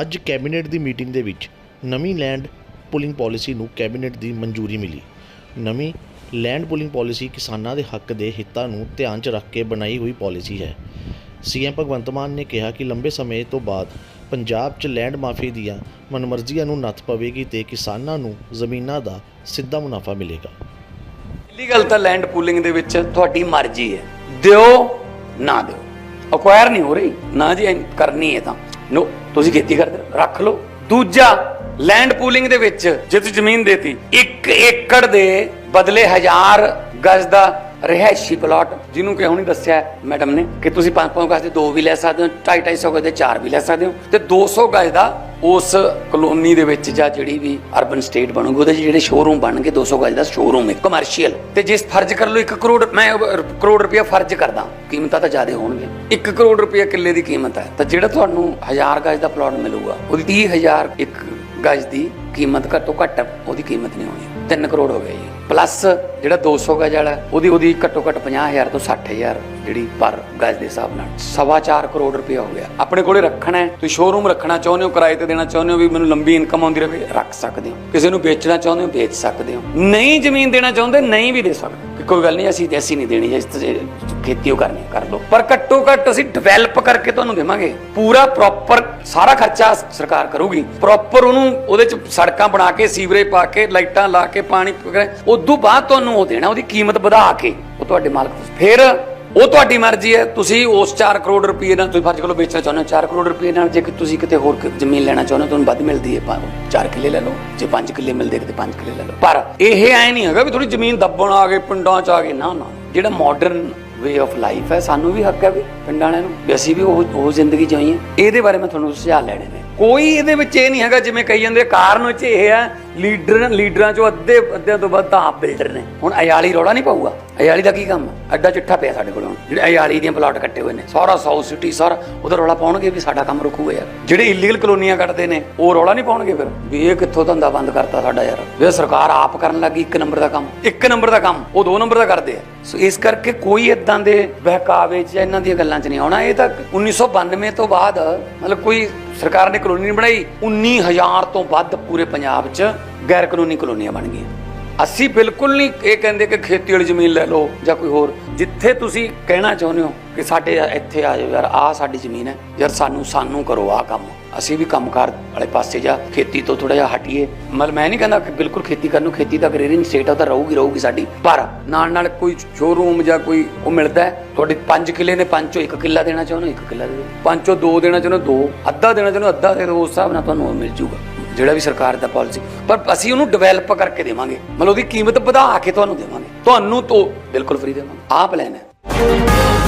ਅੱਜ ਕੈਬਨਿਟ ਦੀ ਮੀਟਿੰਗ ਦੇ ਵਿੱਚ ਨਵੀਂ ਲੈਂਡ ਪੁਲਿੰਗ ਪਾਲਿਸੀ ਨੂੰ ਕੈਬਨਿਟ ਦੀ ਮਨਜ਼ੂਰੀ ਮਿਲੀ। ਨਵੀਂ ਲੈਂਡ ਪੁਲਿੰਗ ਪਾਲਿਸੀ ਕਿਸਾਨਾਂ ਦੇ ਹੱਕ ਦੇ ਹਿੱਤਾਂ ਨੂੰ ਧਿਆਨ 'ਚ ਰੱਖ ਕੇ ਬਣਾਈ ਹੋਈ ਪਾਲਿਸੀ ਹੈ। ਸੀਐਮ ਭਗਵੰਤ ਮਾਨ ਨੇ ਕਿਹਾ ਕਿ ਲੰਬੇ ਸਮੇਂ ਤੋਂ ਬਾਅਦ ਪੰਜਾਬ 'ਚ ਲੈਂਡ ਮਾਫੀ ਦੀਆਂ ਮਨਮਰਜ਼ੀਆਂ ਨੂੰ ਨੱਥ ਪਵੇਗੀ ਤੇ ਕਿਸਾਨਾਂ ਨੂੰ ਜ਼ਮੀਨਾਂ ਦਾ ਸਿੱਧਾ ਮੁਨਾਫਾ ਮਿਲੇਗਾ। ਪਹਿਲੀ ਗੱਲ ਤਾਂ ਲੈਂਡ ਪੂਲਿੰਗ ਦੇ ਵਿੱਚ ਤੁਹਾਡੀ ਮਰਜ਼ੀ ਹੈ। ਦਿਓ, ਨਾ ਦਿਓ। ਅਕਵਾਇਰ ਨਹੀਂ ਹੋ ਰਹੀ। ਨਾ ਜੀ ਕਰਨੀ ਹੈ ਤਾਂ। ਨੋ, ਤੁਸੀਂ ਖੇਤੀ ਕਰਦੇ ਹੋ, ਰੱਖ ਲਓ। ਦੂਜਾ ਲੈਂਡ ਪੂਲਿੰਗ ਦੇ ਵਿੱਚ ਜੇ ਤੁਸੀਂ ਜ਼ਮੀਨ ਦੇਤੀ 1 ਏਕੜ ਦੇ ਬਦਲੇ 1000 ਗਜ਼ ਦਾ ਰਿਹਾਇਸ਼ੀ ਪਲਾਟ, ਜਿਹਨੂੰ ਕਿ ਹੁਣੇ ਦੱਸਿਆ ਮੈਡਮ ਨੇ ਕਿ ਤੁਸੀਂ 5-5 ਗਜ ਦੇ ਦੋ ਵੀ ਲੈ ਸਕਦੇ ਹੋ 2.5-250 ਗਜ ਦੇ 4 ਵੀ ਲੈ ਸਕਦੇ ਹੋ ਤੇ 200 ਗਜ ਦਾ ਉਸ ਕਲੋਨੀ ਦੇ ਵਿੱਚ ਜਾਂ ਜਿਹੜੀ ਵੀ ਅਰਬਨ ਸਟੇਟ ਬਣੂਗੀ, ਉਹਦੇ ਜਿਹੜੇ ਸ਼ੋਰੂਮ ਬਣਨਗੇ 200 ਗਜ ਦਾ ਸ਼ੋਰੂਮ ਹੈ ਕਮਰਸ਼ੀਅਲ ਤੇ ਜਿਸ ਫਰਜ਼ ਕਰ ਲਓ 1 ਕਰੋੜ, ਮੈਂ ਕਰੋੜ ਰੁਪਇਆ ਫਰਜ਼ ਕਰਦਾ, ਕੀਮਤਾਂ ਤਾਂ ਜ਼ਿਆਦਾ ਹੋਣਗੇ। 1 ਕਰੋੜ ਰੁਪਇਆ ਕਿੱਲੇ ਦੀ ਕੀਮਤ ਹੈ, ਤਾਂ ਜਿਹੜਾ ਤੁਹਾਨੂੰ 1000 ਗਜ ਦਾ ਪਲਾਟ ਮਿਲੂਗਾ, ਉਹਦੀ 30000 ਇੱਕ ਗਜ ਦੀ ਕੀਮਤ ਘੱਟੋ ਘੱਟ ਉਹਦੀ ਕੀਮਤ ਨਹੀਂ ਹੋਣੀ 3 ਕਰੋੜ ਹੋ ਗਈ ਪਲੱਸ ਜਿਹੜਾ 200 ਗਜ਼ ਵਾਲਾ, ਉਹਦੀ ਉਹਦੀ ਘੱਟੋ ਘੱਟ 50000 ਤੋਂ 60000 ਜਿਹੜੀ ਪਰ ਗਜ਼ ਦੇ ਹਿਸਾਬ ਨਾਲ। ਸਵਾ ਚਾਰ ਕਰੋੜ ਰੁਪਇਆ ਹੋ ਗਿਆ। ਆਪਣੇ ਕੋਲੇ ਰੱਖਣਾ ਹੈ, ਤੁਸੀਂ ਸ਼ੋਰੂਮ ਰੱਖਣਾ ਚਾਹੁੰਦੇ ਹੋ, ਕਿਰਾਏ ਤੇ ਦੇਣਾ ਚਾਹੁੰਦੇ ਹੋ ਵੀ ਮੈਨੂੰ ਲੰਬੀ ਇਨਕਮ ਆਉਂਦੀ ਰਹੇ, ਰੱਖ ਸਕਦੇ ਹੋ। ਕਿਸੇ ਨੂੰ ਵੇਚਣਾ ਚਾਹੁੰਦੇ ਹੋ, ਵੇਚ ਸਕਦੇ ਹੋ। ਨਹੀਂ ਜ਼ਮੀਨ ਦੇਣਾ ਚਾਹੁੰਦੇ, ਨਹੀਂ ਵੀ ਦੇ ਸਕਦੇ। ਕੋਈ ਗੱਲ ਨਹੀਂ, ਅਸੀਂ ਅਸੀਂ ਨਹੀਂ ਦੇਣੀ ਇਸ ਖੇਤੀ ਉਹ ਕਰਨੀ ਕਰ ਲਓ ਪਰ ਘੱਟੋ ਘੱਟ ਅਸੀਂ ਡਿਵੈਲਪ ਕਰਕੇ ਤੁਹਾਨੂੰ ਦੇਵਾਂਗੇ। ਪੂਰਾ ਪ੍ਰੋਪਰ ਸਾਰਾ ਖਰਚਾ ਸਰਕਾਰ ਕਰੂਗੀ। ਪ੍ਰੋਪਰ ਉਹਨੂੰ ਉਹਦੇ ਚ ਸੜਕਾਂ ਬਣਾ ਕੇ, ਸੀਵਰੇਜ ਪਾ ਕੇ, ਲਾਈਟਾਂ ਲਾ ਕੇ, ਪਾਣੀ ਉਦੋਂ ਬਾਅਦ ਤੁਹਾਨੂੰ ਉਹ ਦੇਣਾ, ਉਹਦੀ ਕੀਮਤ ਵਧਾ ਕੇ ਉਹ ਤੁਹਾਡੇ ਮਾਲਕ ਫਿਰ ਉਹ ਤੁਹਾਡੀ ਮਰਜ਼ੀ ਹੈ, ਤੁਸੀਂ ਉਸ 4 ਕਰੋੜ ਰੁਪਏ ਨਾਲ ਤੁਸੀਂ ਫਰਜ਼ ਕਰੋ ਵੇਚਣਾ ਚਾਹੁੰਦੇ ਹੋ 4 ਕਰੋੜ ਰੁਪਏ ਨਾਲ ਜੇ ਤੁਸੀਂ ਕਿਤੇ ਹੋਰ ਜ਼ਮੀਨ ਲੈਣਾ ਚਾਹੁੰਦੇ ਹੋ, ਤੁਹਾਨੂੰ ਵੱਧ ਮਿਲਦੀ ਹੈ 4 ਕਿੱਲੇ ਲੈ ਲਓ, ਜੇ 5 ਕਿੱਲੇ ਮਿਲਦੇ ਕਿਤੇ 5 ਕਿੱਲੇ ਲੈ ਲਓ। ਪਰ ਇਹ ਐ ਨਹੀਂ ਹੈਗਾ ਵੀ ਥੋੜੀ ਜ਼ਮੀਨ ਦੱਬਣ ਆ ਗਏ, ਪਿੰਡਾਂ ਚ ਆ ਗਏ, ਨਾ ਨਾ। ਜਿਹੜਾ ਮਾਡਰਨ ਵੇ ਆਫ ਲਾਈਫ ਹੈ। ਸਾਨੂੰ ਵੀ ਹੱਕ ਹੈ ਵੀ ਪਿੰਡ ਵਾਲਿਆਂ ਨੂੰ ਵੀ ਅਸੀਂ ਵੀ ਉਹ ਉਹ ਜ਼ਿੰਦਗੀ ਜਿਉਣੀ ਹੈ। ਇਹਦੇ ਬਾਰੇ ਮੈਂ ਤੁਹਾਨੂੰ ਸੁਝਾਅ ਲੈਣੇ ਨੇ। ਕੋਈ ਇਹਦੇ ਵਿੱਚ ਇਹ ਨਹੀਂ ਹੈਗਾ, ਜਿਵੇਂ ਕਹੀ ਜਾਂਦੇ ਕਾਰਨ ਵਿੱਚ ਇਹ ਹੈ ਲੀਡਰ, ਲੀਡਰਾਂ ਚੋਂ ਅੱਧੇ, ਅੱਧਿਆਂ ਤੋਂ ਵੱਧ ਤਾਂ ਆਪ ਬਿਲਡਰ ਨੇ। ਹੁਣ ਅਯਾਲੀ ਰੌਲਾ ਨਹੀਂ ਪਾਊਗਾ? ਅਯਾਲੀ ਦਾ ਕੀ ਕੰਮ ਹੈ ਚਿੱਠਾ ਪਿਆ ਸਾਡੇ ਕੋਲ ਹੁਣ, ਜਿਹੜੇ ਅਯਾਲੀ ਦੀਆਂ ਪਲਾਟ ਕੱਟੇ ਹੋਏ ਨੇ। ਸਾਰਾ ਸਾਊਥ ਸਿਟੀ, ਸਾਰਾ, ਉਹਦਾ ਰੌਲਾ ਪਾਉਣਗੇ ਵੀ ਸਾਡਾ ਕੰਮ ਰੁਕੂਗਾ ਯਾਰ। ਜਿਹੜੇ ਇਲੀਗਲ ਕਲੋਨੀਆਂ ਕੱਟਦੇ ਨੇ, ਉਹ ਰੌਲਾ ਨਹੀਂ ਪਾਉਣਗੇ ਫਿਰ? ਵੀ ਇਹ ਕਿੱਥੋਂ ਧੰਦਾ ਬੰਦ ਕਰਤਾ ਸਾਡਾ ਯਾਰ? ਵੀ ਸਰਕਾਰ ਆਪ ਕਰਨ ਲੱਗੀ ਇੱਕ ਨੰਬਰ ਦਾ ਕੰਮ, ਇੱਕ ਨੰਬਰ ਦਾ ਕੰਮ, ਉਹ ਦੋ ਨੰਬਰ ਦਾ ਕਰਦੇ ਆ। ਸੋ ਇਸ ਕਰਕੇ ਕੋਈ ਇਦਾਂ ਦੇ ਬਹਿਕਾਵੇ 'ਚ ਇਹਨਾਂ ਦੀਆਂ ਗੱਲਾਂ 'ਚ ਨਹੀਂ ਆਉਣਾ। ਇਹ ਤਾਂ 1992 ਤੋਂ ਬਾਅਦ, ਮਤਲਬ ਕੋਈ ਸਰਕਾਰ ਨੇ ਕਲੋਨੀ ਨਹੀਂ ਬਣਾਈ 19000 ਤੋਂ ਵੱਧ ਪੂਰੇ ਪੰਜਾਬ 'ਚ ਗੈਰ ਕਾਨੂੰਨੀ ਕਲੋਨੀਆਂ ਬਣ ਗਈਆਂ। ਅਸੀਂ ਬਿਲਕੁਲ ਨਹੀਂ ਇਹ ਕਹਿੰਦੇ ਕਿ ਖੇਤੀ ਵਾਲੀ ਜ਼ਮੀਨ ਲੈ ਲਓ ਜਾਂ ਕੋਈ ਹੋਰ। ਜਿੱਥੇ ਤੁਸੀਂ ਕਹਿਣਾ ਚਾਹੁੰਦੇ ਹੋ ਕਿ ਸਾਡੇ ਇੱਥੇ ਆ ਜਾਓ ਯਾਰ, ਆਹ ਸਾਡੀ ਜ਼ਮੀਨ ਹੈ। ਯਾਰ ਸਾਨੂੰ ਸਾਨੂੰ ਕਰੋ ਆਹ ਕੰਮ। ਅਸੀਂ ਵੀ ਕੰਮਕਾਰ ਵਾਲੇ ਪਾਸੇ ਜਾ, ਖੇਤੀ ਤੋਂ ਥੋੜਾ ਜਿਹਾ ਹਟੀਏ। ਮਤਲਬ ਮੈਂ ਨਹੀਂ ਕਹਿੰਦਾ ਕਿ ਬਿਲਕੁਲ ਖੇਤੀ ਕਰਨ ਨੂੰ, ਖੇਤੀ ਤਾਂ ਗ੍ਰੇਰਿੰਗ ਸਟੇਟ ਆ ਤਾਂ ਰਹੂਗੀ ਰਹੂਗੀ ਸਾਡੀ। ਪਰ ਨਾਲ ਨਾਲ ਕੋਈ ਸ਼ੋਰੂਮ ਜਾਂ ਕੋਈ ਉਹ ਮਿਲਦਾ ਹੈ। ਤੁਹਾਡੇ 5 ਕਿੱਲੇ ਨੇ, ਪੰਜ ਚੋਂ 1 ਕਿੱਲਾ ਦੇਣਾ ਚਾਹੁੰਦੇ 1 ਕਿੱਲਾ ਦੇ ਦਿਓ। ਪੰਜ ਚੋਂ 2 ਦੇਣਾ ਚਾਹੁੰਦੇ 2 ਅੱਧਾ ਦੇਣਾ ਚਾਹੁੰਦੇ ਅੱਧਾ ਦੇ ਉਸ ਹਿਸਾਬ ਨਾਲ ਤੁਹਾਨੂੰ ਉਹ ਮਿਲ ਜੂਗਾ ਜਿਹੜਾ ਵੀ ਸਰਕਾਰ ਦਾ ਪਾਲਿਸੀ ਪਰ ਅਸੀਂ ਉਹਨੂੰ ਡਿਵੈਲਪ ਕਰਕੇ ਦੇਵਾਂਗੇ। ਮਤਲਬ ਉਹਦੀ ਕੀਮਤ ਵਧਾ ਕੇ ਤੁਹਾਨੂੰ ਦੇਵਾਂਗੇ। ਤੁਹਾਨੂੰ ਤੋਂ ਬਿਲਕੁਲ ਫ੍ਰੀ ਦੇਵਾਂਗੇ। ਆਹ ਪਲਾਨ ਹੈ।